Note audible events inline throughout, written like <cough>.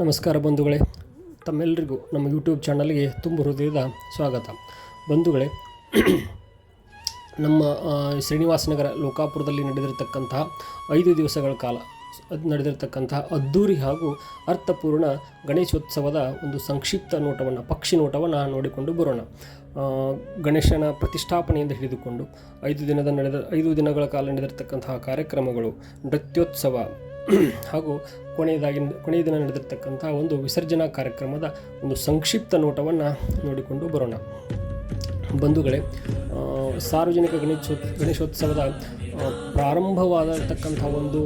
ನಮಸ್ಕಾರ ಬಂಧುಗಳೇ. ತಮ್ಮೆಲ್ಲರಿಗೂ ನಮ್ಮ ಯೂಟ್ಯೂಬ್ ಚಾನಲ್ಗೆ ತುಂಬ ಹೃದಯದ ಸ್ವಾಗತ. ಬಂಧುಗಳೇ, ನಮ್ಮ ಶ್ರೀನಿವಾಸ ನಗರ ಲೋಕಾಪುರದಲ್ಲಿ ನಡೆದಿರತಕ್ಕಂತಹ ಐದು ದಿವಸಗಳ ಕಾಲ ಅದು ನಡೆದಿರತಕ್ಕಂತಹ ಅದ್ಧೂರಿ ಹಾಗೂ ಅರ್ಥಪೂರ್ಣ ಗಣೇಶೋತ್ಸವದ ಒಂದು ಸಂಕ್ಷಿಪ್ತ ನೋಟವನ್ನು, ಪಕ್ಷಿ ನೋಟವನ್ನು ನೋಡಿಕೊಂಡು ಬರೋಣ. ಗಣೇಶನ ಪ್ರತಿಷ್ಠಾಪನೆಯಿಂದ ಹಿಡಿದುಕೊಂಡು ಐದು ದಿನದ ನಡೆದ, ಐದು ದಿನಗಳ ಕಾಲ ನಡೆದಿರತಕ್ಕಂತಹ ಕಾರ್ಯಕ್ರಮಗಳು, ನೃತ್ಯೋತ್ಸವ <clears throat> ಹಾಗೂ ಕೊನೆಯದಾಗಿ ಕೊನೆಯ ದಿನ ನಡೆದಿರ್ತಕ್ಕಂಥ ಒಂದು ವಿಸರ್ಜನಾ ಕಾರ್ಯಕ್ರಮದ ಒಂದು ಸಂಕ್ಷಿಪ್ತ ನೋಟವನ್ನು ನೋಡಿಕೊಂಡು ಬರೋಣ. ಬಂಧುಗಳೇ ಸಾರ್ವಜನಿಕ ಗಣೇಶೋ, ಗಣೇಶೋತ್ಸವದ ಪ್ರಾರಂಭವಾದಂತಕ್ಕಂಥ ಒಂದು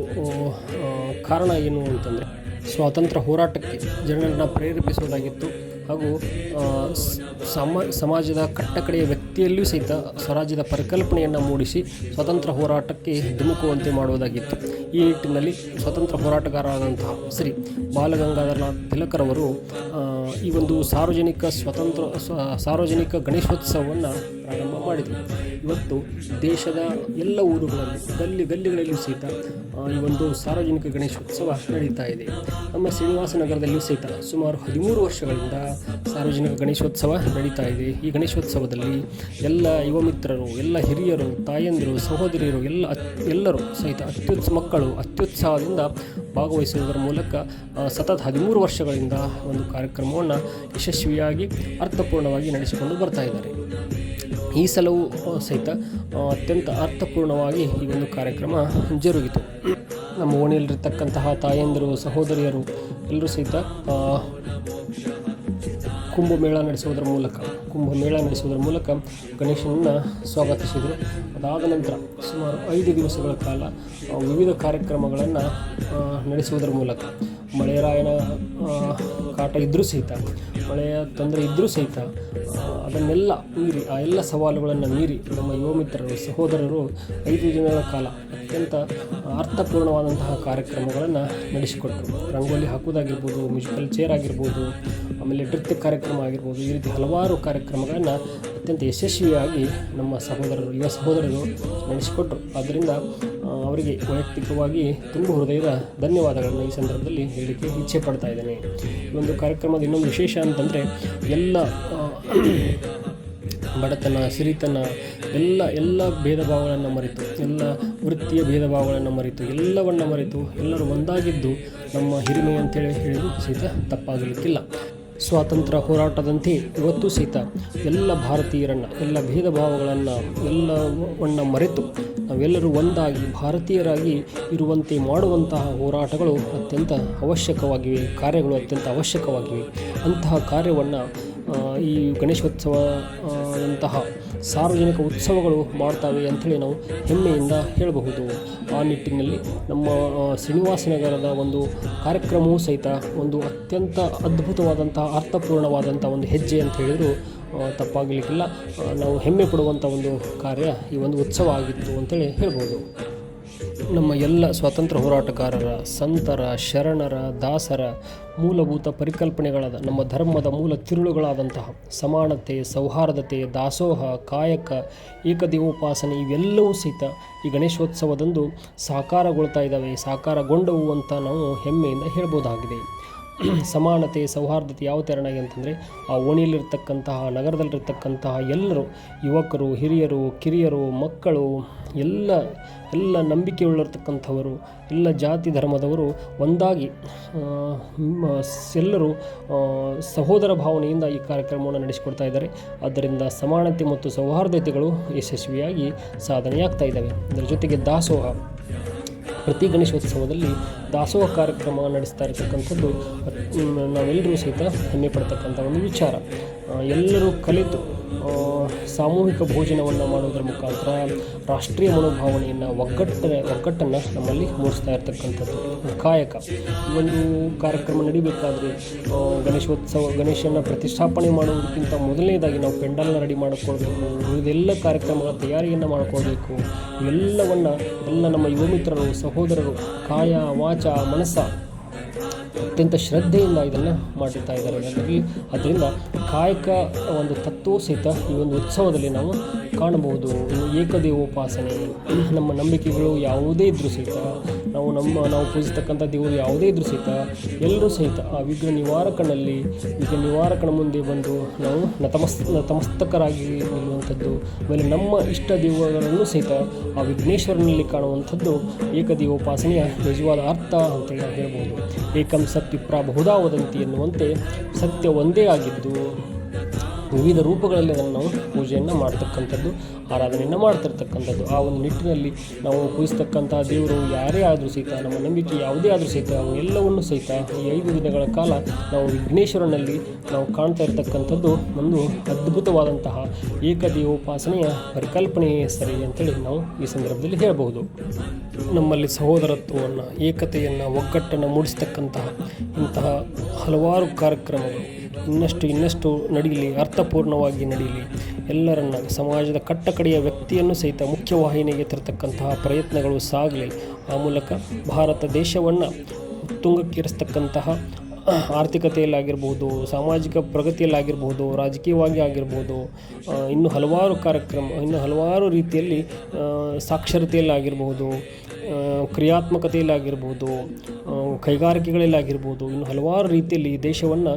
ಕಾರಣ ಏನು ಅಂತಂದರೆ, ಸ್ವಾತಂತ್ರ್ಯ ಹೋರಾಟಕ್ಕೆ ಜನರನ್ನು ಪ್ರೇರೇಪಿಸುವುದಾಗಿತ್ತು ಹಾಗೂ ಸಮಾಜದ ಕಟ್ಟಕಡೆಯ ವ್ಯಕ್ತಿಯಲ್ಲಿಯೂ ಸಹಿತ ಸ್ವರಾಜ್ಯದ ಪರಿಕಲ್ಪನೆಯನ್ನು ಮೂಡಿಸಿ ಸ್ವತಂತ್ರ ಹೋರಾಟಕ್ಕೆ ಧುಮುಕುವಂತೆ ಮಾಡುವುದಾಗಿತ್ತು. ಈ ನಿಟ್ಟಿನಲ್ಲಿ ಸ್ವತಂತ್ರ ಹೋರಾಟಗಾರರಾದಂತಹ ಶ್ರೀ ಬಾಲಗಂಗಾಧರನಾಥ್ ತಿಲಕರವರು ಈ ಒಂದು ಸಾರ್ವಜನಿಕ ಸ್ವತಂತ್ರ ಸಾರ್ವಜನಿಕ ಗಣೇಶೋತ್ಸವವನ್ನು ಪ್ರಾರಂಭ ಮಾಡಿದರು. ಇವತ್ತು ದೇಶದ ಎಲ್ಲ ಊರುಗಳಲ್ಲಿ, ಗಲ್ಲಿ ಗಲ್ಲಿಗಳಲ್ಲಿಯೂ ಸಹಿತ ಈ ಒಂದು ಸಾರ್ವಜನಿಕ ಗಣೇಶೋತ್ಸವ ನಡೀತಾ ಇದೆ. ನಮ್ಮ ಶ್ರೀನಿವಾಸ ನಗರದಲ್ಲಿಯೂ ಸಹಿತ ಸುಮಾರು ಹದಿಮೂರು ವರ್ಷಗಳಿಂದ ಸಾರ್ವಜನಿಕ ಗಣೇಶೋತ್ಸವ ನಡೀತಾ ಇದೆ. ಈ ಗಣೇಶೋತ್ಸವದಲ್ಲಿ ಎಲ್ಲ ಯುವ ಮಿತ್ರರು, ಎಲ್ಲ ಹಿರಿಯರು, ತಾಯಂದಿರು, ಸಹೋದರಿಯರು, ಎಲ್ಲ ಎಲ್ಲರೂ ಸಹಿತ ಅತ್ಯುತ್ಸ, ಮಕ್ಕಳು ಅತ್ಯುತ್ಸಾಹದಿಂದ ಭಾಗವಹಿಸುವುದರ ಮೂಲಕ ಸತತ ಹದಿಮೂರು ವರ್ಷಗಳಿಂದ ಒಂದು ಕಾರ್ಯಕ್ರಮವನ್ನು ಯಶಸ್ವಿಯಾಗಿ, ಅರ್ಥಪೂರ್ಣವಾಗಿ ನಡೆಸಿಕೊಂಡು ಬರ್ತಾ ಇದ್ದಾರೆ. ಈ ಸಲವೂ ಸಹಿತ ಅತ್ಯಂತ ಅರ್ಥಪೂರ್ಣವಾಗಿ ಈ ಒಂದು ಕಾರ್ಯಕ್ರಮ ಜರುಗಿತು. ನಮ್ಮ ಓಣಿಯಲ್ಲಿರ್ತಕ್ಕಂತಹ ತಾಯಂದಿರು, ಸಹೋದರಿಯರು ಎಲ್ಲರೂ ಸಹಿತ ಕುಂಭಮೇಳ ನಡೆಸುವುದರ ಮೂಲಕ, ಕುಂಭಮೇಳ ನಡೆಸುವುದರ ಮೂಲಕ ಗಣೇಶನನ್ನು ಸ್ವಾಗತಿಸಿದರು. ಅದಾದ ನಂತರ ಸುಮಾರು ಐದು ದಿವಸಗಳ ಕಾಲ ವಿವಿಧ ಕಾರ್ಯಕ್ರಮಗಳನ್ನು ನಡೆಸುವುದರ ಮೂಲಕ ಮಳೆರಾಯನ ಕಾಟ ಇದ್ದರೂ ಸಹಿತ ಮಳೆಯ ತೊಂದರೆ ಇದ್ದರೂ ಸಹಿತ ಅದನ್ನೆಲ್ಲ ಮೀರಿ, ಆ ಎಲ್ಲ ಸವಾಲುಗಳನ್ನು ಮೀರಿ ನಮ್ಮ ಯುವ ಮಿತ್ರರು, ಸಹೋದರರು ಐದು ದಿನಗಳ ಕಾಲ ಅತ್ಯಂತ ಅರ್ಥಪೂರ್ಣವಾದಂತಹ ಕಾರ್ಯಕ್ರಮಗಳನ್ನು ನಡೆಸಿಕೊಟ್ಟರು ರಂಗೋಲಿ ಹಾಕೋದಾಗಿರ್ಬೋದು ಮ್ಯೂಸಿಕಲ್ ಚೇರ್ ಆಗಿರ್ಬೋದು ಆಮೇಲೆ ನೃತ್ಯ ಕಾರ್ಯಕ್ರಮ ಆಗಿರ್ಬೋದು, ಈ ರೀತಿ ಹಲವಾರು ಕಾರ್ಯಕ್ರಮಗಳನ್ನು ಅತ್ಯಂತ ಯಶಸ್ವಿಯಾಗಿ ನಮ್ಮ ಸಹೋದರರು, ಯುವ ಸಹೋದರರು ನಡೆಸಿಕೊಟ್ಟರು ಆದ್ದರಿಂದ ಅವರಿಗೆ ವೈಯಕ್ತಿಕವಾಗಿ ತುಂಬ ಹೃದಯದ ಧನ್ಯವಾದಗಳನ್ನು ಈ ಸಂದರ್ಭದಲ್ಲಿ ಹೇಳಿಕೆ ಇಚ್ಛೆ ಪಡ್ತಾ ಇದ್ದೇನೆ. ಈ ಒಂದು ಕಾರ್ಯಕ್ರಮದ ಇನ್ನೊಂದು ವಿಶೇಷ ಅಂತಂದರೆ, ಎಲ್ಲ ಬಡತನ, ಸಿರಿತನ, ಎಲ್ಲ ಎಲ್ಲ ಭೇದ ಭಾವಗಳನ್ನು ಮರೆತು, ಎಲ್ಲ ವೃತ್ತಿಯ ಭೇದ ಭಾವಗಳನ್ನು ಮರೆತು, ಎಲ್ಲವನ್ನು ಮರೆತು ಎಲ್ಲರೂ ಒಂದಾಗಿದ್ದು ನಮ್ಮ ಹಿರಿಮೆ ಅಂತೇಳಿ ಹೇಳಿದ್ರು ಸಹಿತ ತಪ್ಪಾಗಲಿಕ್ಕಿಲ್ಲ. ಸ್ವಾತಂತ್ರ್ಯ ಹೋರಾಟದಂತೆ ಇವತ್ತು ಸಹಿತ ಎಲ್ಲ ಭಾರತೀಯರನ್ನು, ಎಲ್ಲ ಭೇದ ಭಾವಗಳನ್ನು ಎಲ್ಲವನ್ನು ಮರೆತು ನಾವೆಲ್ಲರೂ ಒಂದಾಗಿ ಭಾರತೀಯರಾಗಿ ಇರುವಂತೆ ಮಾಡುವಂತಹ ಹೋರಾಟಗಳು ಅತ್ಯಂತ ಅವಶ್ಯಕವಾಗಿವೆ, ಕಾರ್ಯಗಳು ಅತ್ಯಂತ ಅವಶ್ಯಕವಾಗಿವೆ. ಅಂತಹ ಕಾರ್ಯವನ್ನು ಈ ಗಣೇಶೋತ್ಸವ ಅಂತಹ ಸಾರ್ವಜನಿಕ ಉತ್ಸವಗಳು ಮಾಡ್ತವೆ ಅಂಥೇಳಿ ನಾವು ಹೆಮ್ಮೆಯಿಂದ ಹೇಳಬಹುದು. ಆ ನಿಟ್ಟಿನಲ್ಲಿ ನಮ್ಮ ಶ್ರೀನಿವಾಸ ಶ್ರೀನಿವಾಸನಗರದ ಒಂದು ಕಾರ್ಯಕ್ರಮವೂ ಸಹಿತ ಒಂದು ಅತ್ಯಂತ ಅದ್ಭುತವಾದಂತಹ ಅರ್ಥಪೂರ್ಣವಾದಂಥ ಒಂದು ಹೆಜ್ಜೆ ಅಂತ ಹೇಳಿದ್ರು ತಪ್ಪಾಗಲಿಕ್ಕಿಲ್ಲ. ನಾವು ಹೆಮ್ಮೆ ಪಡುವಂಥ ಒಂದು ಕಾರ್ಯ ಈ ಒಂದು ಉತ್ಸವ ಆಗಿತ್ತು ಅಂತೇಳಿ ಹೇಳ್ಬೋದು. ನಮ್ಮ ಎಲ್ಲ ಸ್ವಾತಂತ್ರ್ಯ ಹೋರಾಟಗಾರರ, ಸಂತರ, ಶರಣರ, ದಾಸರ ಮೂಲಭೂತ ಪರಿಕಲ್ಪನೆಗಳಾದ ನಮ್ಮ ಧರ್ಮದ ಮೂಲ ತಿರುಳುಗಳಾದಂತಹ ಸಮಾನತೆ, ಸೌಹಾರ್ದತೆ, ದಾಸೋಹ, ಕಾಯಕ, ಏಕದೇವೋಪಾಸನೆ ಇವೆಲ್ಲವೂ ಸಹಿತ ಈ ಗಣೇಶೋತ್ಸವದಂದು ಸಾಕಾರಗೊಳ್ತಾ ಇದ್ದಾವೆ. ಸಾಕಾರಗೊಂಡವು ಅಂತ ನಾವು ಹೆಮ್ಮೆಯಿಂದ ಹೇಳ್ಬೋದಾಗಿದೆ. <clears throat> ಸಮಾನತೆ, ಸೌಹಾರ್ದತೆ ಯಾವ ತೆರನಾಗಿ ಅಂತಂದರೆ, ಆ ಓಣಿಯಲ್ಲಿರ್ತಕ್ಕಂತಹ ನಗರದಲ್ಲಿರ್ತಕ್ಕಂತಹ ಎಲ್ಲರೂ, ಯುವಕರು, ಹಿರಿಯರು, ಕಿರಿಯರು, ಮಕ್ಕಳು, ಎಲ್ಲ ಎಲ್ಲ ನಂಬಿಕೆಯುಳ್ಳಿರ್ತಕ್ಕಂಥವರು ಎಲ್ಲ ಜಾತಿ ಧರ್ಮದವರು ಒಂದಾಗಿ ಎಲ್ಲರೂ ಸಹೋದರ ಭಾವನೆಯಿಂದ ಈ ಕಾರ್ಯಕ್ರಮವನ್ನು ನಡೆಸಿಕೊಡ್ತಾ ಇದ್ದಾರೆ. ಆದ್ದರಿಂದ ಸಮಾನತೆ ಮತ್ತು ಸೌಹಾರ್ದತೆಗಳು ಯಶಸ್ವಿಯಾಗಿ ಸಾಧನೆಯಾಗ್ತಾ ಇದ್ದಾವೆ. ಅದರ ಜೊತೆಗೆ ದಾಸೋಹ. ಪ್ರತಿ ಗಣೇಶೋತ್ಸವದಲ್ಲಿ ದಾಸೋಹ ಕಾರ್ಯಕ್ರಮ ನಡೆಸ್ತಾ ಇರತಕ್ಕಂಥದ್ದು ನಾವೆಲ್ಲರೂ ಸಹಿತ ಹೆಮ್ಮೆ ಪಡ್ತಕ್ಕಂಥ ಒಂದು ವಿಚಾರ. ಎಲ್ಲರೂ ಕಲಿತು ಸಾಮೂಹಿಕ ಭೋಜನವನ್ನು ಮಾಡುವುದರ ಮುಖಾಂತರ ರಾಷ್ಟ್ರೀಯ ಮನೋಭಾವನೆಯನ್ನು ಒಗ್ಗಟ್ಟ ಒಗ್ಗಟ್ಟನ್ನು ನಮ್ಮಲ್ಲಿ ಮೂಡಿಸ್ತಾ ಇರತಕ್ಕಂಥದ್ದು. ಕಾಯಕ ಒಂದು ಕಾರ್ಯಕ್ರಮ ನಡಿಬೇಕಾದ್ರೆ ಗಣೇಶೋತ್ಸವ ಗಣೇಶನ ಪ್ರತಿಷ್ಠಾಪನೆ ಮಾಡುವುದಕ್ಕಿಂತ ಮೊದಲನೇದಾಗಿ ನಾವು ಪೆಂಡಲ್ನ ರೆಡಿ ಮಾಡಿಕೊಳ್ಬೇಕು. ಇದೆಲ್ಲ ಕಾರ್ಯಕ್ರಮಗಳ ತಯಾರಿಯನ್ನು ಮಾಡಿಕೊಳ್ಬೇಕು. ಎಲ್ಲವನ್ನು ಎಲ್ಲ ನಮ್ಮ ಯುವ ಮಿತ್ರರು, ಸಹೋದರರು, ಕಾಯ, ವಾಚ, ಮನಸ್ಸ ಅತ್ಯಂತ ಶ್ರದ್ಧೆಯಿಂದ ಇದನ್ನು ಮಾಡಿರ್ತಾ ಇದ್ದಾರೆ. ಅದರಿಂದ ಕಾಯಕ ಒಂದು ತತ್ವ ಸಹಿತ ಈ ಒಂದು ಉತ್ಸವದಲ್ಲಿ ನಾವು ಕಾಣಬಹುದು. ಏಕದೇವೋಪಾಸನೆ ನಮ್ಮ ನಂಬಿಕೆಗಳು ಯಾವುದೇ ಇದ್ರೂ ಸಹಿತ, ನಾವು ನಮ್ಮ, ನಾವು ಪೂಜಿಸ್ತಕ್ಕಂಥ ದೇವರು ಯಾವುದೇ ಇದ್ರೂ ಸಹಿತ, ಎಲ್ಲರೂ ಸಹಿತ ಆ ವಿಘ್ನ ನಿವಾರಕನಲ್ಲಿ ವಿಘ್ನ ನಿವಾರಕನ ಮುಂದೆ ಬಂದು ನಾವು ನತಮಸ್, ನತಮಸ್ತಕರಾಗಿ ನಿಲ್ಲುವಂಥದ್ದು, ಆಮೇಲೆ ನಮ್ಮ ಇಷ್ಟ ದೇವಗಳನ್ನು ಸಹಿತ ಆ ವಿಘ್ನೇಶ್ವರನಲ್ಲಿ ಕಾಣುವಂಥದ್ದು ಏಕದೇವೋಪಾಸನೆಯ ನಿಜವಾದ ಅರ್ಥ ಅಂತೇಳಿ ಹೇಳ್ಬೋದು. ಏಕಂ ಸತ್ಯ ಬಹುಧಾ ವದಂತಿ ಎನ್ನುವಂತೆ ಸತ್ಯ ಒಂದೇ ಆಗಿದ್ದು ವಿವಿಧ ರೂಪಗಳಲ್ಲಿ ಅದನ್ನು ನಾವು ಪೂಜೆಯನ್ನು ಮಾಡ್ತಕ್ಕಂಥದ್ದು, ಆರಾಧನೆಯನ್ನು ಮಾಡ್ತಿರ್ತಕ್ಕಂಥದ್ದು. ಆ ಒಂದು ನಿಟ್ಟಿನಲ್ಲಿ ನಾವು ಪೂಜಿಸ್ತಕ್ಕಂಥ ದೇವರು ಯಾರೇ ಆದರೂ ಸಹಿತ, ನಮ್ಮ ನಂಬಿಕೆ ಯಾವುದೇ ಆದರೂ ಸಹಿತ ಎಲ್ಲವನ್ನು ಸಹಿತ ಈ ಐದು ದಿನಗಳ ಕಾಲ ನಾವು ವಿಘ್ನೇಶ್ವರನಲ್ಲಿ ನಾವು ಕಾಣ್ತಾ ಇರ್ತಕ್ಕಂಥದ್ದು ಒಂದು ಅದ್ಭುತವಾದಂತಹ ಏಕದೇವೋಪಾಸನೆಯ ಪರಿಕಲ್ಪನೆಯ ಸರಿ ಅಂತೇಳಿ ನಾವು ಈ ಸಂದರ್ಭದಲ್ಲಿ ಹೇಳಬಹುದು. ನಮ್ಮಲ್ಲಿ ಸಹೋದರತ್ವವನ್ನು, ಏಕತೆಯನ್ನು, ಒಗ್ಗಟ್ಟನ್ನು ಮೂಡಿಸ್ತಕ್ಕಂತಹ ಇಂತಹ ಹಲವಾರು ಕಾರ್ಯಕ್ರಮಗಳು ಇನ್ನಷ್ಟು ಇನ್ನಷ್ಟು ನಡೀಲಿ, ಅರ್ಥಪೂರ್ಣವಾಗಿ ನಡೀಲಿ. ಎಲ್ಲರನ್ನ ಸಮಾಜದ ಕಟ್ಟಕಡೆಯ ವ್ಯಕ್ತಿಯನ್ನು ಸಹಿತ ಮುಖ್ಯವಾಹಿನಿಗೆ ತರತಕ್ಕಂತಹ ಪ್ರಯತ್ನಗಳು ಸಾಗಲಿ. ಆ ಮೂಲಕ ಭಾರತ ದೇಶವನ್ನು ಉತ್ತುಂಗಕ್ಕೇರಿಸ್ತಕ್ಕಂತಹ ಆರ್ಥಿಕತೆಯಲ್ಲಾಗಿರ್ಬೋದು, ಸಾಮಾಜಿಕ ಪ್ರಗತಿಯಲ್ಲಾಗಿರ್ಬೋದು, ರಾಜಕೀಯವಾಗಿ ಆಗಿರ್ಬೋದು ಇನ್ನು ಹಲವಾರು ಕಾರ್ಯಕ್ರಮ, ಇನ್ನು ಹಲವಾರು ರೀತಿಯಲ್ಲಿ ಸಾಕ್ಷರತೆಯಲ್ಲಾಗಿರ್ಬೋದು ಕ್ರಿಯಾತ್ಮಕತೆಯಲ್ಲಾಗಿರ್ಬೋದು ಕೈಗಾರಿಕೆಗಳಲ್ಲಾಗಿರ್ಬೋದು, ಇನ್ನು ಹಲವಾರು ರೀತಿಯಲ್ಲಿ ಈ ದೇಶವನ್ನು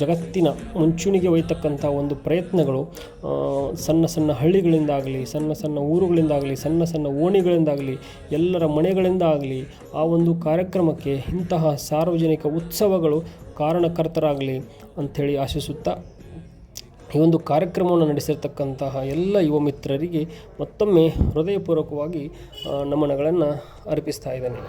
ಜಗತ್ತಿನ ಮುಂಚೂಣಿಗೆ ಒಯ್ತಕ್ಕಂಥ ಒಂದು ಪ್ರಯತ್ನಗಳು ಸಣ್ಣ ಸಣ್ಣ ಹಳ್ಳಿಗಳಿಂದಾಗಲಿ, ಸಣ್ಣ ಸಣ್ಣ ಊರುಗಳಿಂದಾಗಲಿ, ಸಣ್ಣ ಸಣ್ಣ ಓಣಿಗಳಿಂದಾಗಲಿ, ಎಲ್ಲರ ಮನೆಗಳಿಂದ ಆಗಲಿ ಆ ಒಂದು ಕಾರ್ಯಕ್ರಮಕ್ಕೆ ಇಂತಹ ಸಾರ್ವಜನಿಕ ಉತ್ಸವಗಳು ಕಾರಣಕರ್ತರಾಗಲಿ ಅಂಥೇಳಿ ಆಶಿಸುತ್ತಾ ಈ ಒಂದು ಕಾರ್ಯಕ್ರಮವನ್ನು ನಡೆಸಿರ್ತಕ್ಕಂತಹ ಎಲ್ಲ ಯುವ ಮಿತ್ರರಿಗೆ ಮತ್ತೊಮ್ಮೆ ಹೃದಯಪೂರ್ವಕವಾಗಿ ನಮನಗಳನ್ನು ಅರ್ಪಿಸ್ತಾ ಇದ್ದೇನೆ.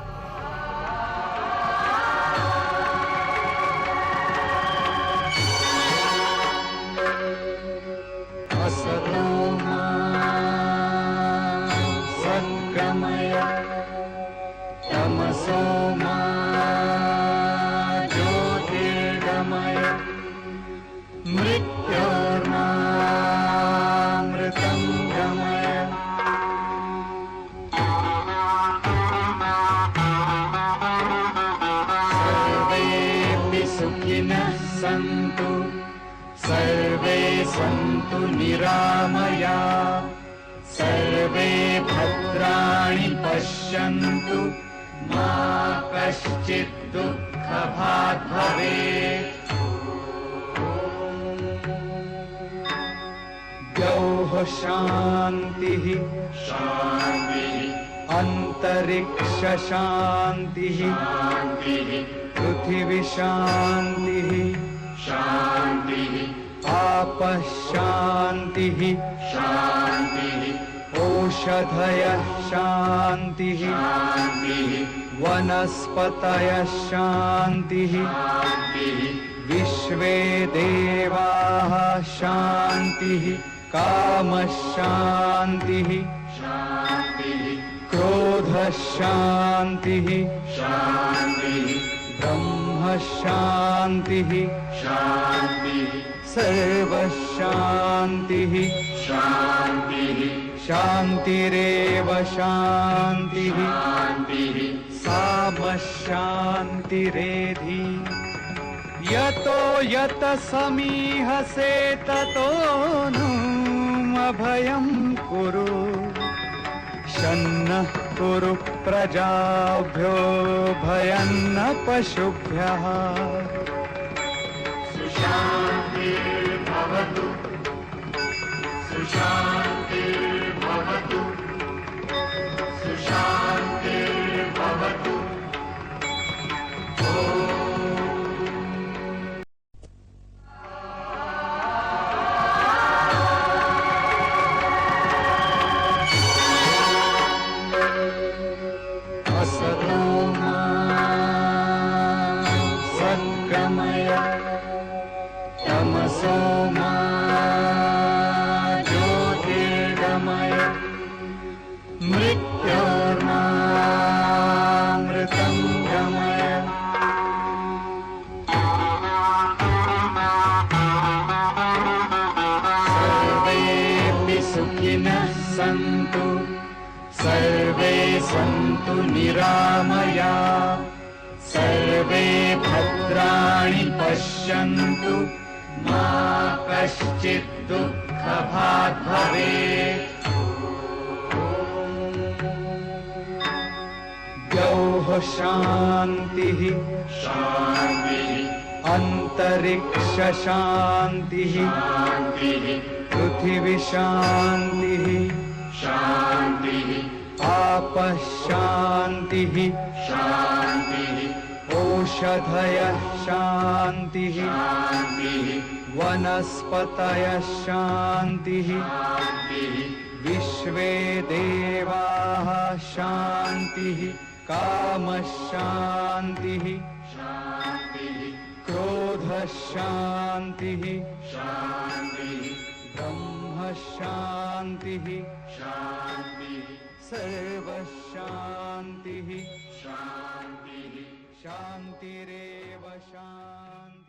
सन्तु निरामया सर्वे भद्राणि पश्यन्तु मा कश्चित् दुःखभाग् भवेत्। द्यौः शान्तिः शान्तिः अन्तरिक्षशान्तिः शान्तिः पृथिवीशान्तिः शान्तिः। आपः शान्तिः। शान्तिः। ओषधयः शान्तिः। वनस्पतयः शान्तिः। शान्तिः। विश्वे देवाः शान्तिः। कामशान्तिः शान्तिः। क्रोधशान्तिः शान्तिः। ब्रह्मशान्तिः शान्तिः। सर्वशान्तिः शान्तिः। शान्तिरेव शान्तिः। शान्तिः। सामशान्तिरेधि यतो यत समीहसे ततो नु अभयं कुरु। शन्नः कुरु प्रजाभ्यो भयन्न पशुभ्यः। सुशान्तिर्भवतु सन्तु निरामया। सर्वे भद्राणि पश्यन्तु। मा कश्चित् दुःखभाग् भवेत् द्यौः शान्तिः। अन्तरिक्षशान्तिः। पृथिवी शान्तिः आप शांति शांति ओषधय शांति वनस्पत शांति विश्व देवा शांति काम शांति क्रोध शांति ब्रह्म शांति शांति सर्वशान्तिः। शान्तिरेव शान्तिः।